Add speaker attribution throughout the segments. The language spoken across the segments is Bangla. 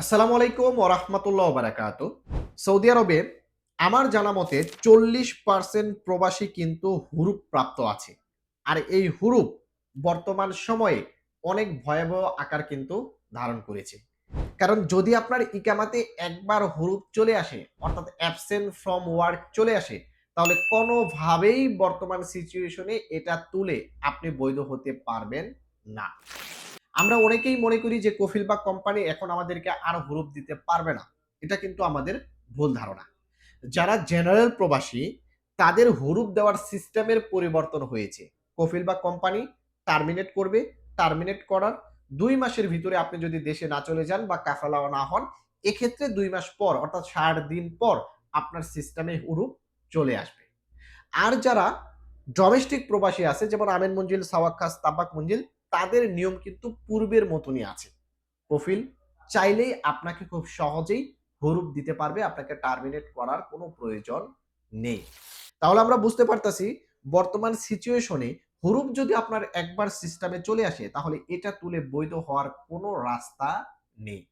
Speaker 1: আসসালামু আলাইকুম ওরহমতুল্লাহ বারাকাত। সৌদি আরবে আমার জানা মতে চল্লিশ পার্সেন্ট প্রবাসী কিন্তু হুরুপ প্রাপ্ত আছে। আর এই হুরুপ বর্তমান সময়ে অনেক ভয়াবহ আকার কিন্তু ধারণ করেছে। কারণ যদি আপনার ইকামাতে একবার হুরুপ চলে আসে, অর্থাৎ অ্যাবসেন্ট ফ্রম ওয়ার্ক চলে আসে, তাহলে কোনোভাবেই বর্তমান সিচুয়েশনে এটা তুলে আপনি বৈধ হতে পারবেন না। আমরা অনেকেই মনে করি যে কফিল বা কোম্পানি এখন আমাদেরকে আর হুরুপ দিতে পারবে না। এটা কিন্তু আমাদের ভুল ধারণা। যারা জেনারেল প্রবাসী, তাদের হুরুপ দেওয়ার সিস্টেমের পরিবর্তন হয়েছে। কফিল বা কোম্পানি টার্মিনেট করবে, টার্মিনেট করার দুই মাসের ভিতরে আপনি যদি দেশে না চলে যান বা কাফালাও না হন, এক্ষেত্রে দুই মাস পর, অর্থাৎ ষাট দিন পর আপনার সিস্টেমে হুরুপ চলে আসবে। আর যারা ডোমেস্টিক প্রবাসী আছে, যেমন আমেন মঞ্জিল, সাওয়াক্কাস তাবাক মঞ্জিল তাদের নিয়ম কিন্তু পূর্বের মতনই আছে। কফিল চাইলেই আপনাকে খুব সহজেই হুরুপ দিতে পারবে, আপনাকে টার্মিনেট করার কোনো প্রয়োজন নেই। তাহলে আমরা বুঝতে পারতাছি, বর্তমান সিচুয়েশনে হুরুপ যদি আপনার একবার সিস্টেমে চলে আসে, তাহলে এটা তুলে বৈধ হওয়ার কোনো রাস্তা নেই।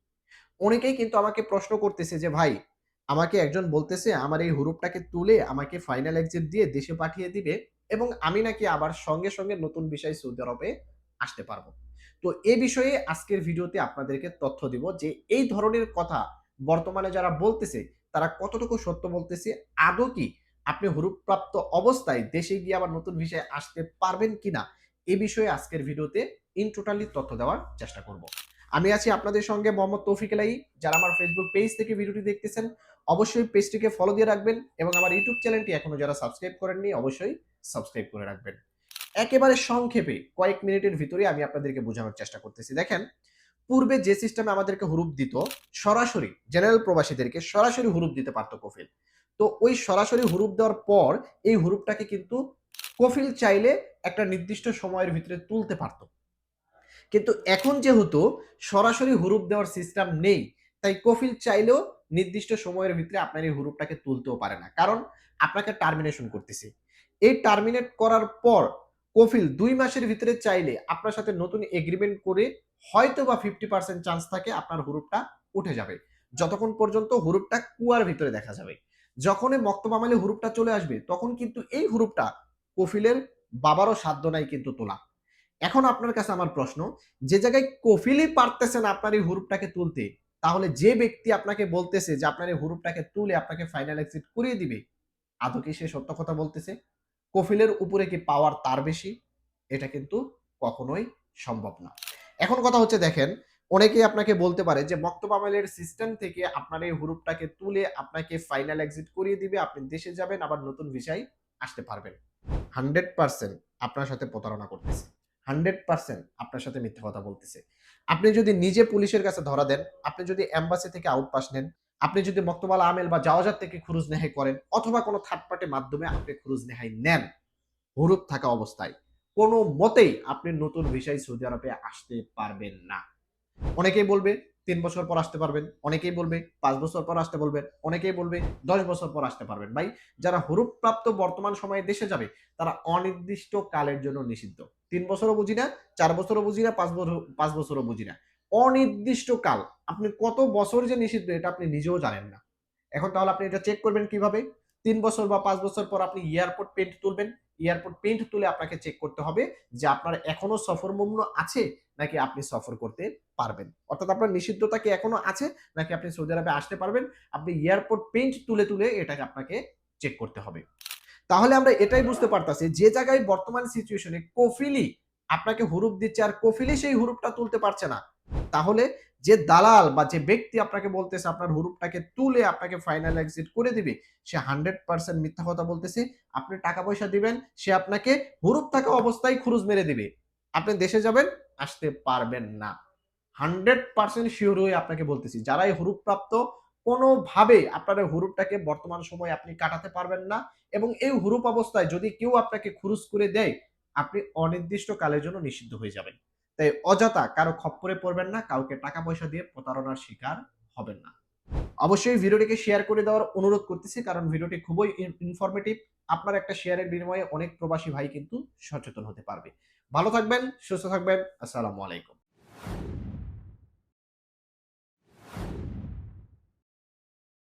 Speaker 1: অনেকেই কিন্তু আমাকে প্রশ্ন করতেছে যে, ভাই, আমাকে একজন বলতেছে, আমার এই হুরুপটাকে তুলে আমাকে ফাইনাল এক্সিট দিয়ে দেশে পাঠিয়ে দিবে এবং আমি নাকি আবার সঙ্গে সঙ্গে নতুন বিষয় সৌদি আরবে আসতে পারব। তো এ বিষয়ে আজকের ভিডিওতে আপনাদেরকে তথ্য দিব যে এই ধরনের কথা বর্তমানে যারা বলতেছে, তারা কতটুকু সত্য বলতেছে, আদৌ কি আপনি হুরুপ্রাপ্ত অবস্থায় দেশে গিয়ে আবার নতুন বিষয়ে আসতে পারবেন কিনা, এ বিষয়ে আজকের ভিডিওতে ইন টোটালি তথ্য দেওয়ার চেষ্টা করব। আমি আছি আপনাদের সঙ্গে মোহাম্মদ তৌফিক এলাই যারা আমার ফেসবুক পেজ থেকে ভিডিওটি দেখতেছেন, অবশ্যই পেজটিকে ফলো দিয়ে রাখবেন এবং আমার ইউটিউব চ্যানেলটি এখনও যারা সাবস্ক্রাইব করেননি, অবশ্যই সাবস্ক্রাইব করে রাখবেন। একেবারে সংক্ষেপে কয়েক মিনিটের ভিতরে আমি আপনাদেরকে বোঝানোর চেষ্টা করতেছি। দেখেন, পূর্বে যে সিস্টেমে আমাদেরকে হুরুপ দিত, সরাসরি জেনারেল প্রবাসীদেরকে সরাসরি হুরুপ দিতে পারতো কফিল। তো ওই সরাসরি হুরুপ দেওয়ার পর এই হুরুপটাকে কিন্তু কফিল চাইলে একটা নির্দিষ্ট সময়ের ভিতরে তুলতে পারতো। কিন্তু এখন যেহেতু সরাসরি হুরুপ দেওয়ার সিস্টেম নেই, তাই কফিল চাইলেও নির্দিষ্ট সময়ের ভিতরে আপনার এই হুরুপটাকে তুলতেও পারে না। কারণ, আপনাকে টার্মিনেশন করতেছে। এই টার্মিনেট করার পর কফিল দুই মাসের ভিতরে চাইলে আপনার সাথে নতুন এগ্রিমেন্ট করে হয়তো বা ফিফটি পার্সেন্ট চান্স থাকে আপনার হুরুপটা উঠে যাবে। যতক্ষণ পর্যন্ত হুরুপটা কুয়ার ভিতরে দেখা যাবে। যখনই মক্তবামালি হুরুপটা চলে আসবে, তখন কিন্তু এই হুরুপটা কফিলের বাবারও সাধ্য নাই কিন্তু তোলা। এখন আপনার কাছে আমার প্রশ্ন, যে জায়গায় কফিলই পারতেছেন আপনার এই হুরুপটাকে তুলতে, তাহলে যে ব্যক্তি আপনাকে বলতেছে যে আপনার এই হুরুপটাকে তুলে আপনাকে ফাইনাল এক্সিট করিয়ে দিবে, আদৌ কি সে সত্য কথা বলতেছে? কফিলের উপরে কি পাওয়ার তার বেশি? এটা কিন্তু কখনোই সম্ভব না। এখন কথা হচ্ছে, দেখেন, অনেকেই আপনাকে বলতে পারে যে মক্তব আমেলের সিস্টেম থেকে আপনার এই হুরুপটাকে তুলে আপনাকে ফাইনাল এক্সিট করিয়ে দিবে, আপনি দেশে যাবেন, আবার নতুন ভিসায় আসতে পারবেন। হান্ড্রেড পার্সেন্ট আপনার সাথে প্রতারণা করতেছে। হান্ড্রেড পার্সেন্ট আপনার সাথে মিথ্যা কথা বলতেছে। আপনি যদি নিজে পুলিশের কাছে ধরা দেন, আপনি যদি এম্বাসি থেকে আউটপাস নেন আপনি যদি মক্তবাল আমেল বা জাওয়াজার থেকে খুরুজ নেহাই করেন, অথবা কোনো থার্ড পার্টির মাধ্যমে আপনি খুরুজ নেহাই নেন, হুরুপ থাকা অবস্থায়, কোনো মতেই আপনি নতুন ভিসায় সৌদি আরবে আসতে পারবেন না। অনেকেই বলবে, তিন বছর পর আসতে পারবেন। অনেকেই বলবে, পাঁচ বছর পর আসতে বলবেন। অনেকেই বলবে, দশ বছর পর আসতে পারবেন। ভাই, যারা হুরুপ প্রাপ্ত বর্তমান সময়ে দেশে যাবে, তারা অনির্দিষ্ট কালের জন্য নিষিদ্ধ। তিন বছরও বুঝি না, চার বছরও বুঝি না, পাঁচ বছর, পাঁচ বছরও বুঝি না। অনির্দিষ্ট কাল আপনি কত বছর যে নিষিদ্ধ, এটা আপনি নিজেও জানেন না। এখন তাহলে আপনি এটা চেক করবেন কীভাবে? তিন বছর বা পাঁচ বছর পর আপনি এয়ারপোর্ট পেন্ট তুলবেন। এয়ারপোর্ট পেন্ট তুলে আপনাকে চেক করতে হবে যে আপনার এখনও সফর মূল্য আছে নাকি আপনি সফর করতে পারবেন। অর্থাৎ আপনার নিষিদ্ধতা কি এখনও আছে নাকি আপনি সৌদি আরবে আসতে পারবেন? আপনি এয়ারপোর্ট পেন্ট তুলে তুলে এটাকে আপনাকে চেক করতে হবে। তাহলে আমরা এটাই বুঝতে পারতাছি যে জায়গায় বর্তমান সিচুয়েশনে কফিলি আপনাকে হুরুপ দিচ্ছে আর কফিলি সেই হুরুপটা তুলতে পারছে না। তাহলে যে দালাল বা যে ব্যক্তি আপনাকে বলতেছে, আপনার হুরুপটাকে তুলে আপনাকে ফাইনাল এক্সিট করে দিবে, সে হান্ড্রেড পার্সেন্ট মিথ্যা কথা বলতেছে, আপনি টাকা পয়সা দিবেন, সে আপনাকে হুরুপ থাকা অবস্থায় খুরুজ মেরে দিবে। আপনি দেশে যাবেন, আসতে পারবেন না। হান্ড্রেড পার্সেন্ট শিওর হয়ে আপনাকে বলতেছি যারাই হুরুপ প্রাপ্ত কোনোভাবে আপনার হুরুপটাকে বর্তমান সময় আপনি কাটাতে পারবেন না এবং এই হুরুপ অবস্থায় যদি কেউ আপনাকে খুরুজ করে দেয়, আপনি অনির্দিষ্ট কালের জন্য নিষিদ্ধ হয়ে যাবেন। তাই অযথা কারও খপ্পরে পড়বেন না, কাউকে টাকা পয়সা দিয়ে প্রতারণার শিকার হবেন না। অবশ্যই ভিডিওটিকে শেয়ার করে দেওয়ার অনুরোধ করতেছি, কারণ ভিডিওটি খুবই ইনফরমেটিভ আপনার একটা শেয়ারের বিনিময়ে অনেক প্রবাসী ভাই কিন্তু সচেতন হতে পারবে। ভালো থাকবেন, সুস্থ থাকবেন, আসসালামু আলাইকুম।